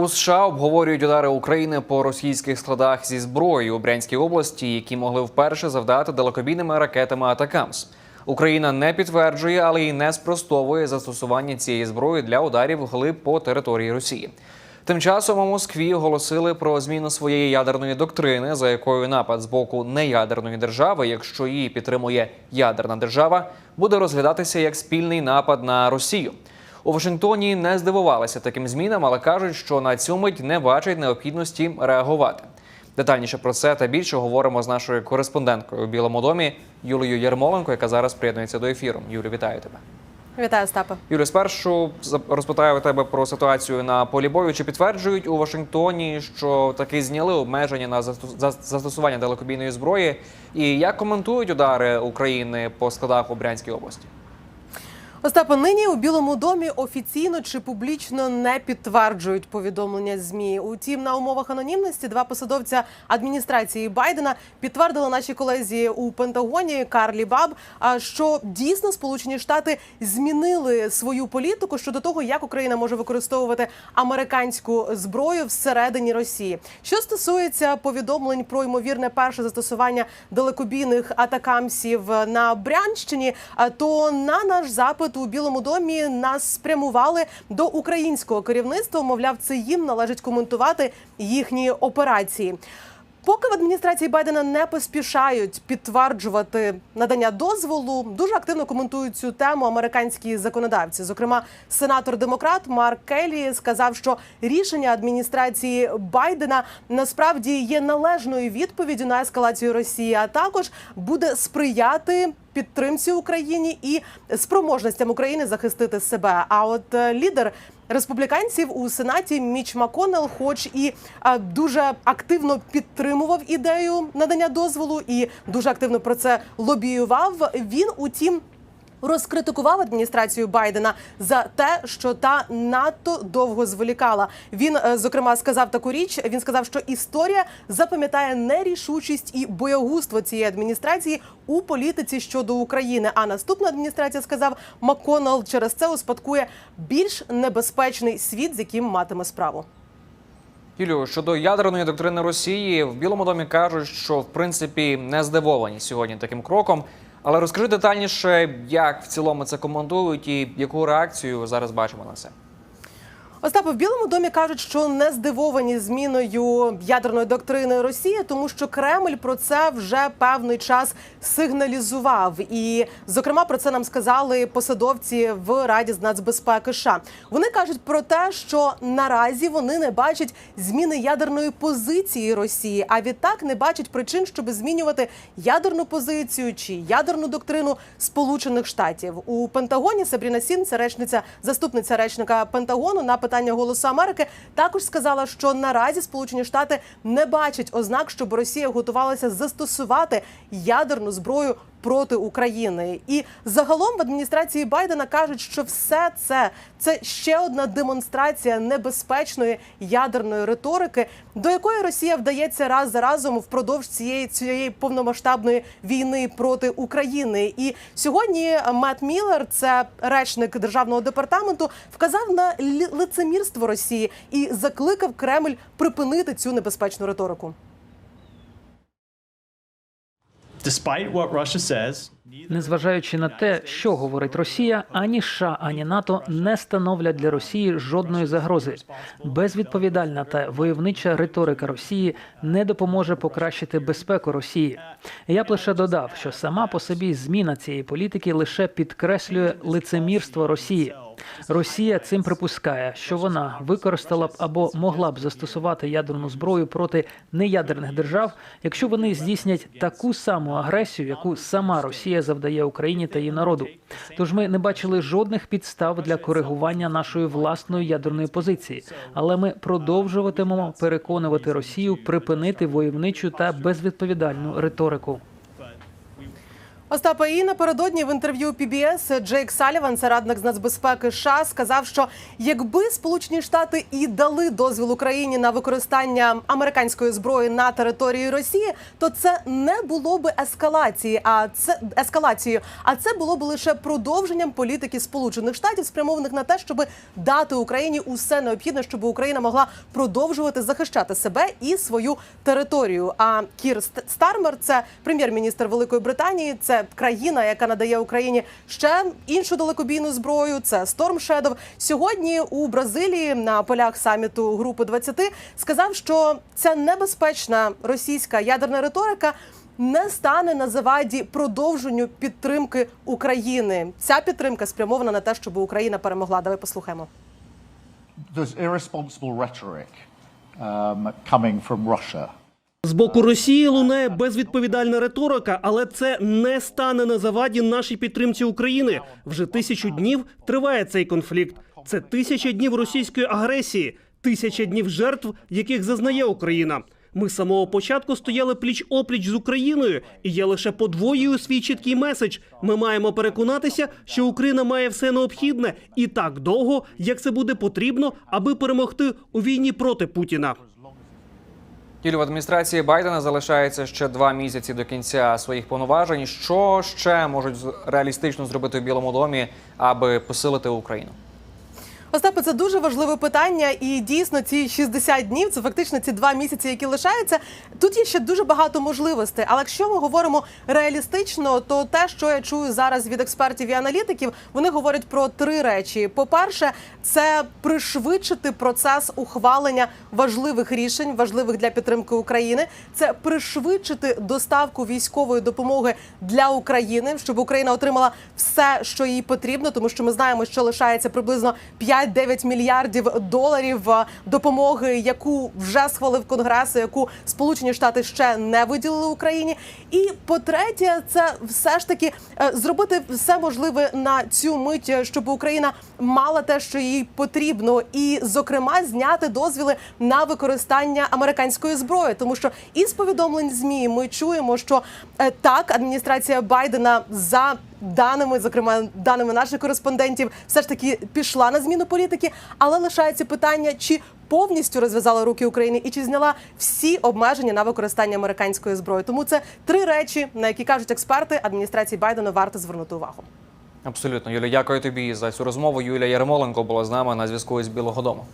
У США обговорюють удари України по російських складах зі зброєю у Брянській області, які могли вперше завдати далекобійними ракетами Атакамс. Україна не підтверджує, але й не спростовує застосування цієї зброї для ударів вглиб по території Росії. Тим часом у Москві оголосили про зміну своєї ядерної доктрини, за якою напад з боку неядерної держави, якщо її підтримує ядерна держава, буде розглядатися як спільний напад на Росію. У Вашингтоні не здивувалися таким змінам, але кажуть, що на цю мить не бачать необхідності реагувати. Детальніше про це та більше говоримо з нашою кореспонденткою у Білому домі Юлією Єрмоленко, яка зараз приєднується до ефіру. Юлю, вітаю тебе. Вітаю, Остапе. Юлі, спершу розпитаю у тебе про ситуацію на полі бою. Чи підтверджують у Вашингтоні, що таки зняли обмеження на застос- застосування далекобійної зброї? І як коментують удари України по складах у Брянській області? Остапе, нині у Білому домі офіційно чи публічно не підтверджують повідомлення змі. Утім, на умовах анонімності два посадовця адміністрації Байдена підтвердили нашій колезі у Пентагоні Карлі Баб, що дійсно Сполучені Штати змінили свою політику щодо того, як Україна може використовувати американську зброю всередині Росії. Що стосується повідомлень про ймовірне перше застосування далекобійних атакамсів на Брянщині, то на наш запит у Білому домі нас спрямували до українського керівництва. Мовляв, це їм належить коментувати їхні операції. Поки в адміністрації Байдена не поспішають підтверджувати надання дозволу, дуже активно коментують цю тему американські законодавці. Зокрема, сенатор демократ Марк Келлі сказав, що рішення адміністрації Байдена насправді є належною відповіддю на ескалацію Росії, а також буде сприяти підтримці Україні і спроможностям України захистити себе. А от е, лідер республіканців у сенаті Міч Маконел, хоч і е, дуже активно підтримував ідею надання дозволу, і дуже активно про це лобіював. Він утім. Розкритикував адміністрацію Байдена за те, що та надто довго зволікала. Він е, зокрема сказав таку річ. Він сказав, що історія запам'ятає нерішучість і боягузтво цієї адміністрації у політиці щодо України. А наступна адміністрація сказав Макконнелл через це успадкує більш небезпечний світ, з яким матиме справу. Юлю, щодо ядерної доктрини Росії, в Білому домі кажуть, що в принципі не здивовані сьогодні таким кроком. Але розкажи детальніше, як в цілому це коментують і яку реакцію зараз бачимо на це. Остапе, в Білому домі кажуть, що не здивовані зміною ядерної доктрини Росії, тому що Кремль про це вже певний час сигналізував. І, зокрема, про це нам сказали посадовці в Раді з нацбезпеки. США. вони кажуть про те, що наразі вони не бачать зміни ядерної позиції Росії, а відтак не бачать причин, щоб змінювати ядерну позицію чи ядерну доктрину Сполучених Штатів у Пентагоні. Сабріна Сін, це речниця, заступниця речника Пентагону на питання Голосу Америки, також сказала, що наразі Сполучені Штати не бачать ознак, щоб Росія готувалася застосувати ядерну зброю проти України. І загалом в адміністрації Байдена кажуть, що все це це ще одна демонстрація небезпечної ядерної риторики, до якої Росія вдається раз за разом впродовж цієї цієї повномасштабної війни проти України. І сьогодні Мет Міллер, це речник державного департаменту, вказав на лицемірство Росії і закликав Кремль припинити цю небезпечну риторику. Despite what Russia says, Незважаючи на те, що говорить Росія, ані США, ані НАТО не становлять для Росії жодної загрози. Безвідповідальна та войовнича риторика Росії не допоможе покращити безпеку Росії. Я б лише додав, що сама по собі зміна цієї політики лише підкреслює лицемірство Росії. Росія цим припускає, що вона використала б або могла б застосувати ядерну зброю проти неядерних держав, якщо вони здійснять таку саму агресію, яку сама Росія завдає Україні та її народу. Тож ми не бачили жодних підстав для коригування нашої власної ядерної позиції, але ми продовжуватимемо переконувати Росію припинити войовничу та безвідповідальну риторику. Остапа і напередодні в інтерв'ю PBS Джейк Саліван, це радник з нацбезпеки США, сказав, що якби Сполучені Штати і дали дозвіл Україні на використання американської зброї на території Росії, то це не було би ескалації, а це ескалацією. А це було б лише продовженням політики Сполучених Штатів, спрямованих на те, щоб дати Україні усе необхідне, щоб Україна могла продовжувати захищати себе і свою територію. А Кір Ст- Стармер, це прем'єр-міністр Великої Британії, це країна, яка надає Україні ще іншу далекобійну зброю. Це Storm Shadow. Сьогодні у Бразилії на полях саміту Групи 20 сказав, що ця небезпечна російська ядерна риторика. Не стане на заваді продовженню підтримки України. Ця підтримка спрямована на те, щоб Україна перемогла. Давай послухаємо. there's irresponsible rhetoric um, coming from Russia. З боку Росії лунає безвідповідальна риторика, але це не стане на заваді нашій підтримці України. Вже тисячу днів триває цей конфлікт. Це тисяча днів російської агресії, тисяча днів жертв, яких зазнає Україна. Ми з самого початку стояли пліч опліч з Україною, і я лише подвоюю свій чіткий меседж. Ми маємо переконатися, що Україна має все необхідне і так довго, як це буде потрібно, аби перемогти у війні проти Путіна. Юлі, в адміністрації Байдена залишається ще два місяці до кінця своїх повноважень. Що ще можуть реалістично зробити в Білому домі, аби посилити Україну? Остапе, це дуже важливе питання, і дійсно ці 60 днів це фактично ці два місяці, які лишаються. Тут є ще дуже багато можливостей. Але якщо ми говоримо реалістично, то те, що я чую зараз від експертів і аналітиків, вони говорять про три речі: по-перше, це пришвидшити процес ухвалення важливих рішень, важливих для підтримки України. Це пришвидшити доставку військової допомоги для України, щоб Україна отримала все, що їй потрібно, тому що ми знаємо, що лишається приблизно 5-9 мільярдів доларів е, допомоги, яку вже схвалив Конгрес, яку Сполучені Штати ще не виділили Україні. І по-третє, це все ж таки е, зробити все можливе на цю мить, е, щоб Україна мала те, що їй потрібно, і зокрема зняти дозвіли на використання американської зброї, тому що із повідомлень змі ми чуємо, що так адміністрація Байдена за даними, зокрема даними наших кореспондентів, все ж таки пішла на зміну політики, але лишається питання, чи повністю розв'язала руки України і чи зняла всі обмеження на використання американської зброї. Тому це три речі, на які кажуть експерти адміністрації Байдена, варто звернути увагу. Абсолютно, Юля, дякую тобі за цю розмову. Юлія Ярмоленко була з нами на зв'язку із Білого Дому.